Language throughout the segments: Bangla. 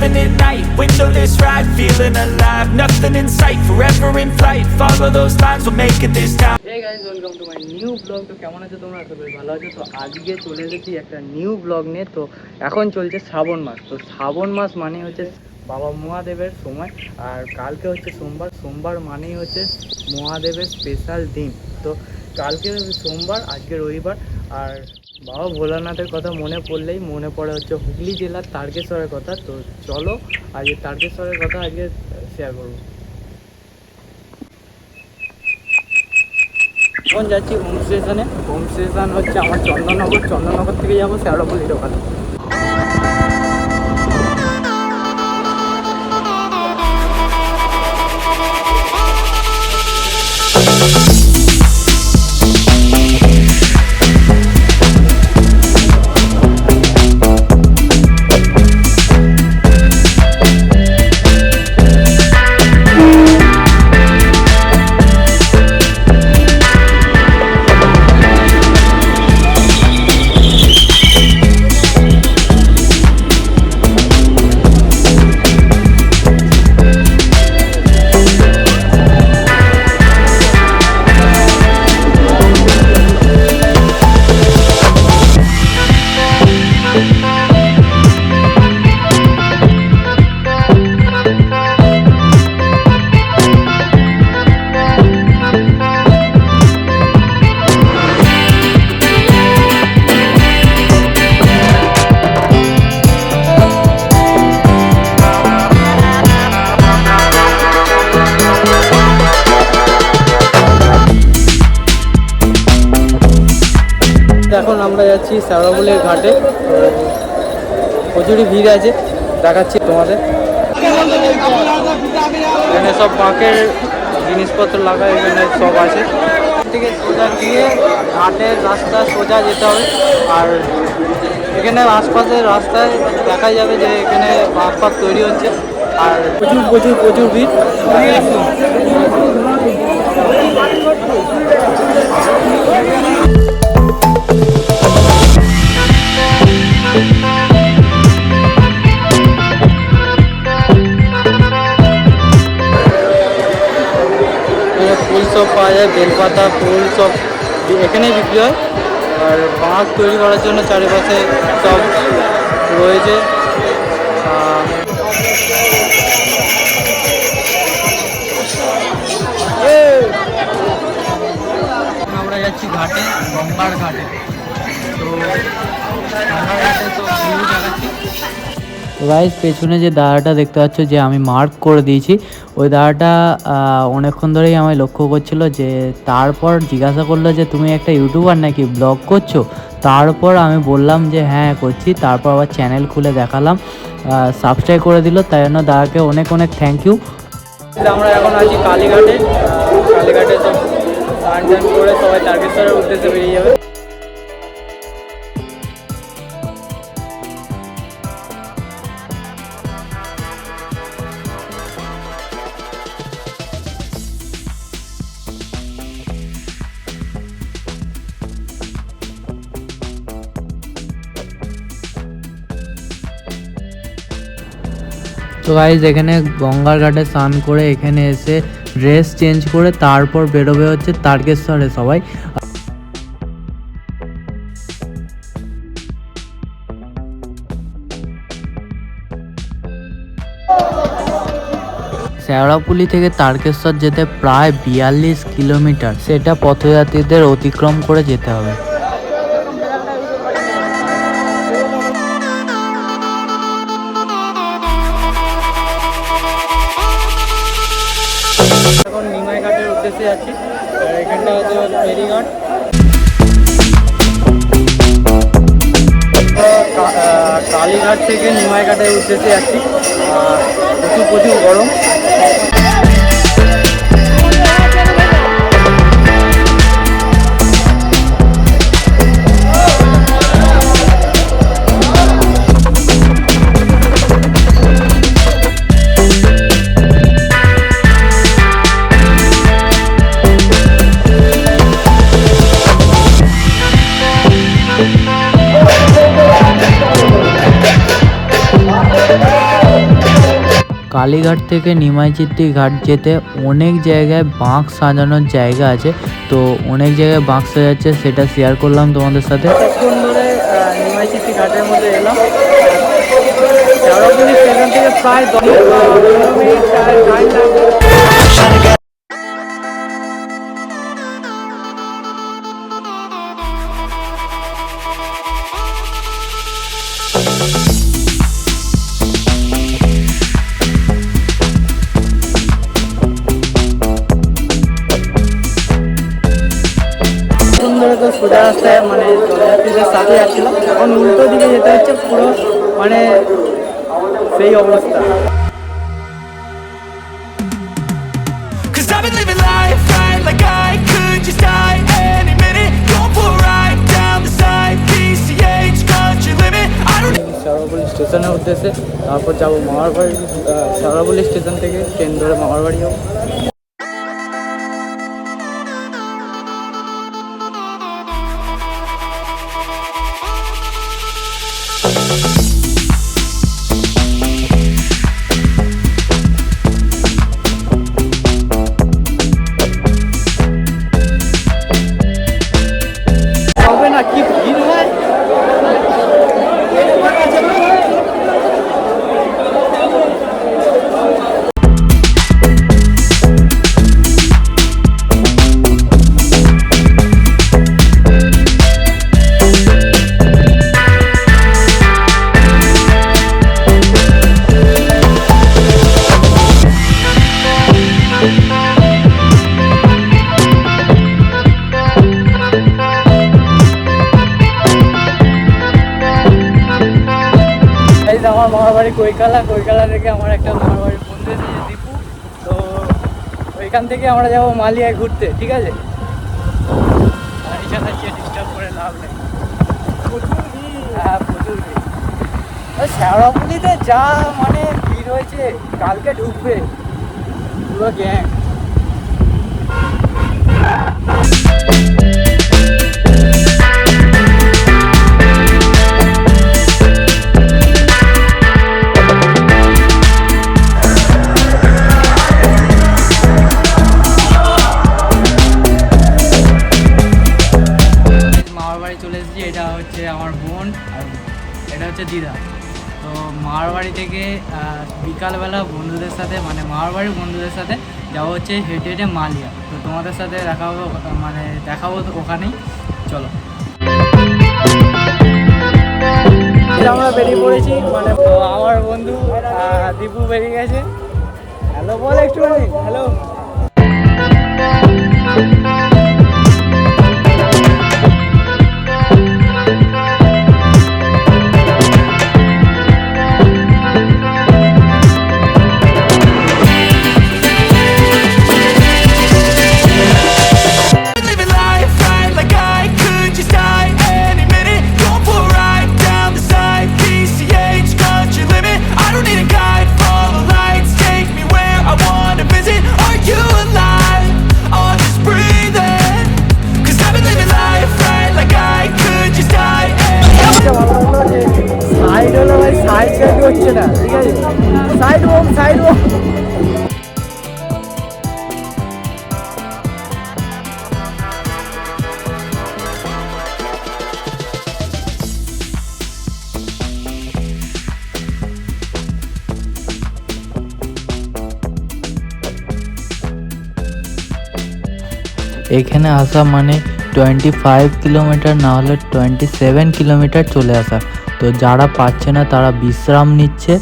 having it night. Windowless ride, feeling alive. Nothing in sight, forever in flight. Follow those lines, we'll make it this time. New blog নিয়ে। তো এখন চলছে শ্রাবণ মাস। তো শ্রাবণ মাস মানে হচ্ছে বাবা মহাদেবের সময়। আর কালকে হচ্ছে সোমবার। সোমবার মানেই হচ্ছে মহাদেবের স্পেশাল দিন। তো কালকে সোমবার আজকে রবিবার। আর বাবা, ভোলানাথের কথা মনে পড়লেই মনে পড়ে হচ্ছে। হুগলি জেলার তারকেশ্বরের কথা। তো চলো, আজকে তারকেশ্বরের কথা আজকে শেয়ার করব। এখন যাচ্ছি হোম স্টেশনে হোম স্টেশন হচ্ছে আমার চন্দননগর। চন্দননগর থেকে যাব শ্যাওড়াপল্লির ওখানে। এখন আমরা যাচ্ছি শ্যাওড়াপল্লির ঘাটে। প্রচুরই ভিড় আছে, দেখাচ্ছি তোমাদের। এখানে সব বাঁকের জিনিসপত্র লাগা, এখানে সব আছে। থেকে সোজা গিয়ে ঘাটের রাস্তা সোজা যেতে হবে। আর এখানে আশপাশের রাস্তায় দেখা যাবে যে এখানে বাঁক ফাঁক তৈরি হচ্ছে। আর প্রচুর প্রচুর প্রচুর ভিড়। এখানে ফুল সব পাওয়া যায়, বেলপাতা, ফুল সব এখানেই বিক্রি হয়। আর বাঁশ তৈরি করার জন্য চারিপাশে সব রয়েছে। আমরা যাচ্ছি ঘাটে, গঙ্গার ঘাটে। তো গঙ্গার ঘাটে তো ভিউ দেখাচ্ছি। গাইজ পেছনে যে দাঁড়াটা দেখতে পাচ্ছ যে আমি মার্ক করে দিয়েছি, ওই দাঁড়াটা অনেকক্ষণ ধরেই আমায় লক্ষ্য করছিল যে তারপর জিজ্ঞাসা করল যে তুমি একটা ইউটিউবার নাকি ব্লগ করছ? তারপর আমি বললাম যে হ্যাঁ করছি। তারপর আবার চ্যানেল খুলে দেখালাম। সাবস্ক্রাইব করে দিল। তাই জন্য দাদাকে অনেক অনেক থ্যাংক ইউ আমরা এখন আছি কালীঘাটে। কালীঘাটে সবাই তারকেশ্বরের উদ্দেশ্যে বেরিয়ে যাবে। তো গাইজ এখানে গঙ্গার ঘাটে স্নান করে এখানে এসে ড্রেস চেঞ্জ করে তারপর বেরোবে হচ্ছে তারকেশ্বরে সবাই। শেওড়াপুলি থেকে তারকেশ্বর যেতে প্রায় বিয়াল্লিশ কিলোমিটার। সেটা পথযাত্রীদের অতিক্রম করে যেতে হবে। উদ্দেশ্যে যাচ্ছি এখানটা হচ্ছে ফেরিঘাট কালীঘাট থেকে নিমাইঘাটের উদ্দেশ্যে যাচ্ছি প্রচুর প্রচুর গরম। কালীঘাট থেকে নিমাইচিত্তি ঘাট যেতে অনেক জায়গায় বাঁক সাজানোর জায়গা আছে। তো অনেক জায়গায় বাঁক সাজাচ্ছে, সেটা শেয়ার করলাম তোমাদের সাথে। প্রায় দশ তো সোজা রাস্তায় মানে জলযাত্রীদের সাথে যাচ্ছিলাম এখন উল্টো দিকে যেতে হচ্ছে পুরো মানে সেই অবস্থা। স্টেশনের উদ্দেশ্যে তারপর যাব মামার বাড়ি শেওড়াপুলি স্টেশন থেকে ট্রেন ধরে মামার বাড়ি যাব। কৈকালা কৈকালা থেকে আমার একটা মামার বাড়ির বন্ধু এসেছে দীপু। তো ওইখান থেকে আমরা যাব মালিয়ায় ঘুরতে ঠিক আছে? গাড়ি চালাচ্ছি ডিস্টার্ব করে লাভ নেই। হ্যাঁ প্রচুর শ্যাওড়াপুলিতে যা মানে ভিড় হয়েছে কালকে ঢুকবে। পুরো গ্যাং হচ্ছে হেঁটে হেঁটে মালিয়া। তো তোমাদের সাথে দেখা হবে মানে দেখাবো তো ওখানেই। চলো। আমরা বেরিয়ে পড়েছি মানে আমার বন্ধু দীপু বেরিয়ে গেছে। হ্যালো বল একটু হ্যালো এখানে আসা মানে টোয়েন্টি ফাইভ কিলোমিটার না হলে টোয়েন্টি সেভেন কিলোমিটার চলে আসা। তো যারা পাচ্ছে না, তারা বিশ্রাম নিচ্ছে।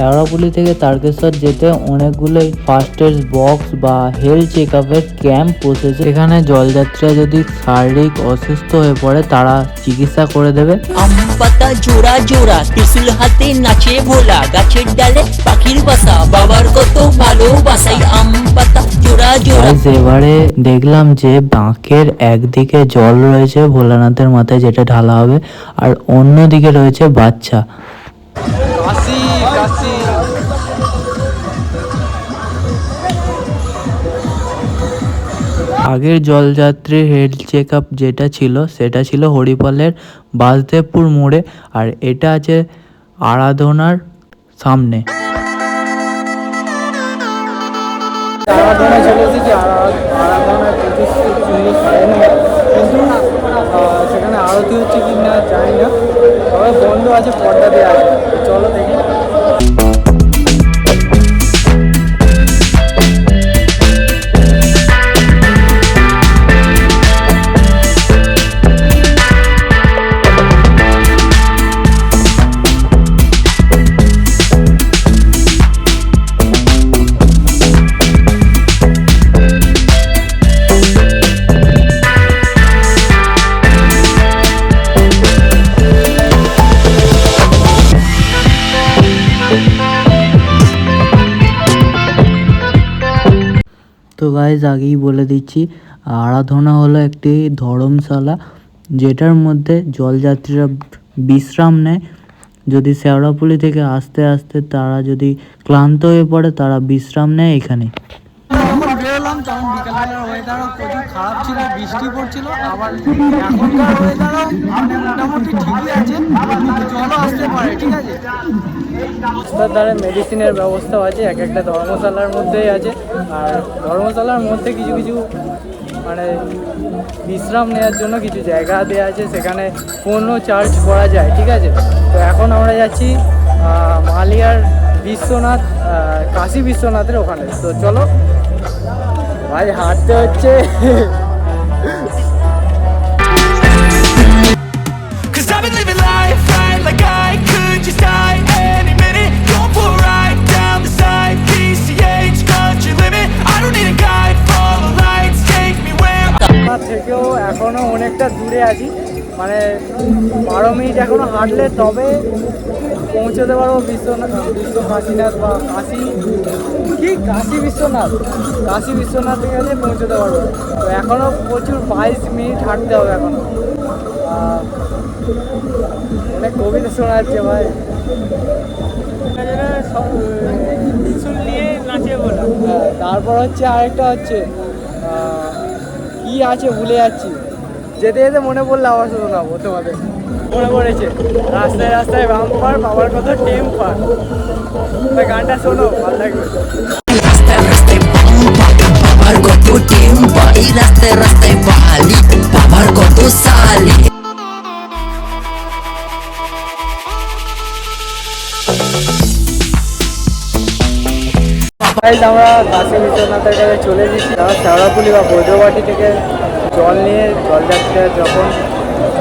শেওড়াপুলি থেকে তারকেশ্বর যেতে অনেকগুলো ফার্স্ট এড বক্স বা হেলথ চেক আপের ক্যাম্প বসেছে এখানে জলযাত্রীরা যদি শারীরিক অসুস্থ হয়ে পড়ে তারা চিকিৎসা করে দেবে। পাতা জোড়া জোড়া ত্রিশুল হাতে নাচে ভোলা গাছের ডালে পাখির বাসা বাবার কত ভালোবাসাই আম পাতা জোড়া জোড়া। এবারে দেখলাম যে বাঁকের একদিকে জল রয়েছে ভোলানাথের মাথায় যেটা ঢালা হবে আর অন্যদিকে রয়েছে বাচ্চা। আগের জলযাত্রীর হেলথ চেক আপ যেটা ছিল, সেটা ছিল হরিপালের বাসদেবপুর মোড়ে, আর এটা আছে আরাধনার সামনে। সেখানে আরতি হচ্ছে কি না জানি না। তবে বন্ধ আছে পর্দা দেওয়া চলো দেখি। গাইজ আগেই বলে দিচ্ছি। আরাধনা হলো একটি ধর্মশালা যেটার মধ্যে জলযাত্রীরা বিশ্রাম নেয়। যদি শেওড়াপুলি থেকে আসতে আসতে তারা যদি ক্লান্ত হয়ে পড়ে, তারা বিশ্রাম নেয় এখানে। খারাপ ছিল, বৃষ্টি পড়ছিল, আবার মোটামুটি ঠিকই আছে আসতে পারে, ঠিক আছে? রাস্তার ধারে মেডিসিনের ব্যবস্থাও আছে, এক একটা ধর্মশালার মধ্যেই আছে। আর ধর্মশালার মধ্যে কিছু কিছু মানে বিশ্রাম নেওয়ার জন্য কিছু জায়গা দেওয়া আছে, সেখানে ফোনও চার্জ করা যায়, ঠিক আছে? তো এখন আমরা যাচ্ছি মালিয়ার বিশ্বনাথ কাশী বিশ্বনাথের ওখানে। তো চলো। ভাই, হাঁটতে হচ্ছে। থেকেও এখনও অনেকটা দূরে আছি। মানে বারো মিনিট এখনও হাঁটলে তবে পৌঁছতে পারব বিশ্বনাথ বিশ্ব কাশীনাথ বা কাশী। কি? কাশী বিশ্বনাথ? কাশী বিশ্বনাথে গেলে পৌঁছতে পারব। তো এখনও প্রচুর বাইশ মিনিট হাঁটতে হবে এখনও। আহ, অনেক কবিতা শোনা যাচ্ছে ভাই। তারপর হচ্ছে আরেকটা হচ্ছে কি আছে ভুলে যাচ্ছি। যেতে যেতে মনে পড়লে আবার শোনাবো তোমাদের মনে পড়েছে, রাস্তায় রাস্তায় বাম্পার বাবার কত টেম্পার গানটা শোনো, ভালো লাগবে। বাবার কত রাস্তায় রাস্তায় বালি বাবার কত সালি। গাইজ আমরা কাশী বিশ্বনাথের কাছে চলে এসেছি তারা শেওড়াপুলি বা বৈদ্যবাটি থেকে জল নিয়ে জলযাত্রীরা যখন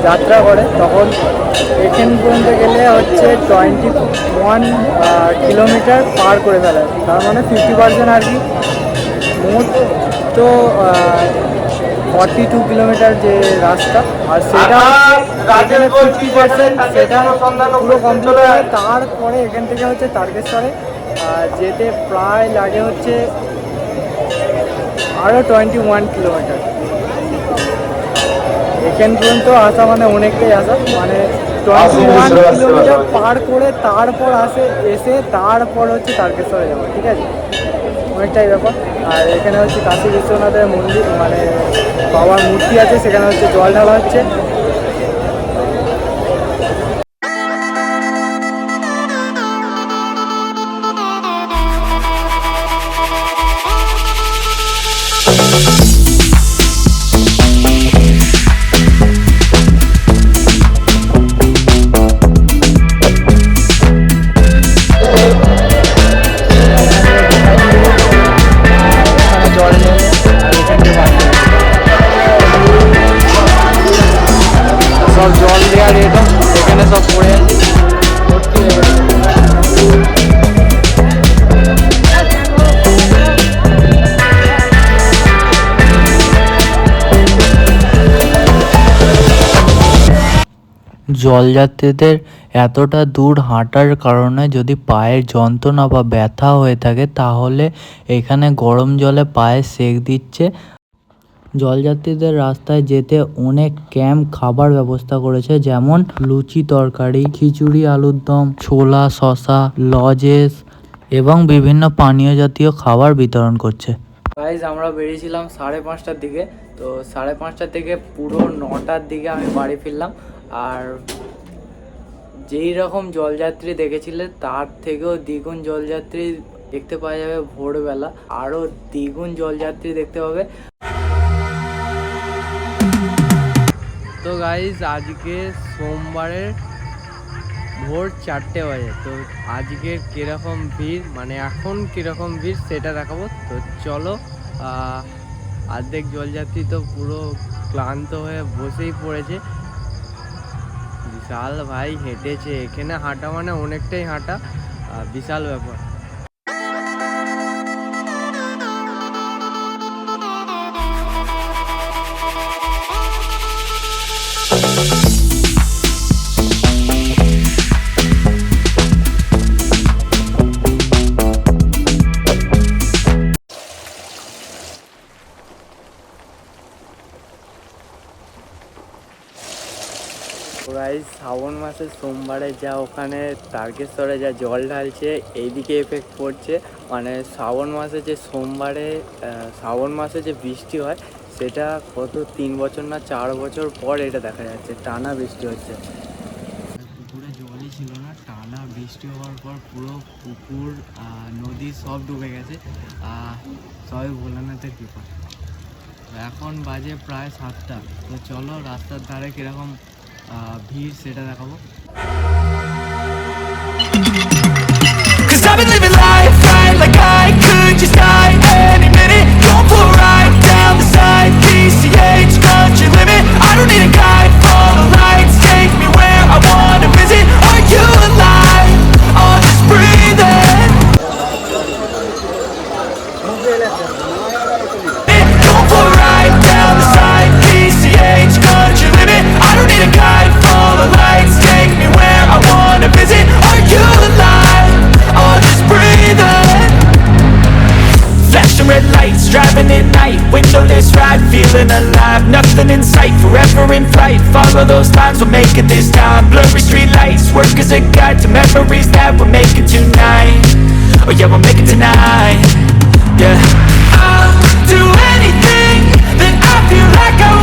যাত্রা করে তখন এখান পর্যন্ত গেলে হচ্ছে টোয়েন্টি ওয়ান কিলোমিটার পার করে ফেলে। তার মানে ফিফটি পার্সেন্ট আর কি। মোট তো ফর্টি টু কিলোমিটার যে রাস্তা আর সেটা ফিফটি পার্সেন্ট সেটা পুরো কমপ্লিট হয় তারপরে এখান থেকে হচ্ছে তারকেশ্বরে যেতে প্রায় লাগে হচ্ছে আরও টোয়েন্টি ওয়ান কিলোমিটার এখান পর্যন্ত আসা মানে অনেকটাই আসা। মানে টোয়েন্টি ওয়ান কিলোমিটার পার করে তারপর আসে এসে তারপর হচ্ছে তারকেশ্বরে যাব ঠিক আছে? অনেকটাই ব্যাপার। আর এখানে হচ্ছে কাশী বিশ্বনাথের মন্দির মানে বাবার মূর্তি আছে সেখানে হচ্ছে জল ঢালা হচ্ছে। জলযাত্রীদের এতটা দূর হাঁটার কারণে যদি পায়ের যন্ত্রণা বা ব্যথা হয়ে থাকে, তাহলে এখানে গরম জলে পায়ে সেক দিচ্ছে। জলযাত্রীদের রাস্তায় যেতে অনেক ক্যাম্প খাবার ব্যবস্থা করেছে, যেমন লুচি তরকারি, খিচুড়ি, আলুর দম, ছোলা শশা লজেস এবং বিভিন্ন পানীয় জাতীয় খাবার বিতরণ করছে। প্রাইজ আমরা বেরিয়েছিলাম সাড়ে পাঁচটার দিকে। তো সাড়ে পাঁচটা থেকে পুরো নটার দিকে আমি বাড়ি ফিরলাম। আর যেই রকম জলযাত্রী দেখেছিলে, তার থেকেও দ্বিগুণ জলযাত্রী দেখতে পাওয়া যাবে ভোরবেলা। আরও দ্বিগুণ জলযাত্রী দেখতে পাবে। তো গাইজ আজকে সোমবারের ভোর চারটে বাজে। তো আজকে কীরকম ভিড় মানে এখন কীরকম ভিড় সেটা দেখাবো। তো চলো অর্ধেক জলযাত্রী তো পুরো ক্লান্ত হয়ে বসেই পড়েছে। বিশাল ভাই হেঁটেছে এখানে হাঁটা মানে অনেকটাই হাঁটা বিশাল ব্যাপার। শ্রাবণ মাসের সোমবারে যা ওখানে তারকেশ্বরে যা জল ঢালছে, এইদিকে এফেক্ট পড়ছে। মানে শ্রাবণ মাসে যে সোমবারে শ্রাবণ মাসে যে বৃষ্টি হয়, সেটা কত তিন বছর না চার বছর পর এটা দেখা যাচ্ছে, টানা বৃষ্টি হচ্ছে। পুকুরে জলই ছিল না, টানা বৃষ্টি হওয়ার পর পুরো পুকুর নদী সব ডুবে গেছে। সবই ভোলানাথের কৃপা। এখন বাজে প্রায় সাতটা। তো চলো রাস্তার ধারে কীরকম ভিড় সেটা দেখাবো Cause I've been living alive. Nothing in sight, forever in flight. Follow those lines, we'll make it this time. Blurry street lights, work as a guide To memories that we're making tonight. Oh yeah, we'll make it tonight. Yeah. I'll do anything that I feel like I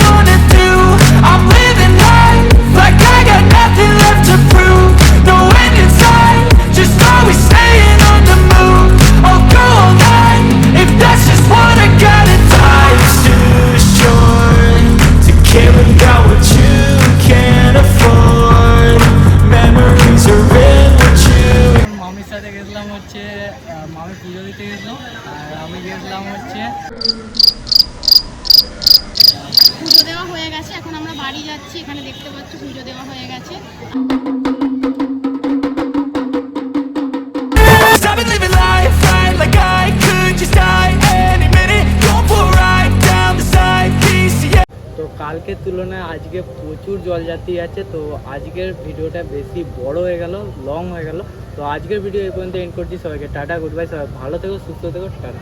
কালকের তুলনায় আজকে প্রচুর জলযাত্রী আছে, তো আজকের ভিডিওটা বেশি বড় হয়ে গেল লং হয়ে গেল। তো আজকের ভিডিও এই পর্যন্ত এন্ড করছি, সবাইকে টাটা গুড বাই সবাই ভালো থেকো, সুস্থ থেকো, টাটা।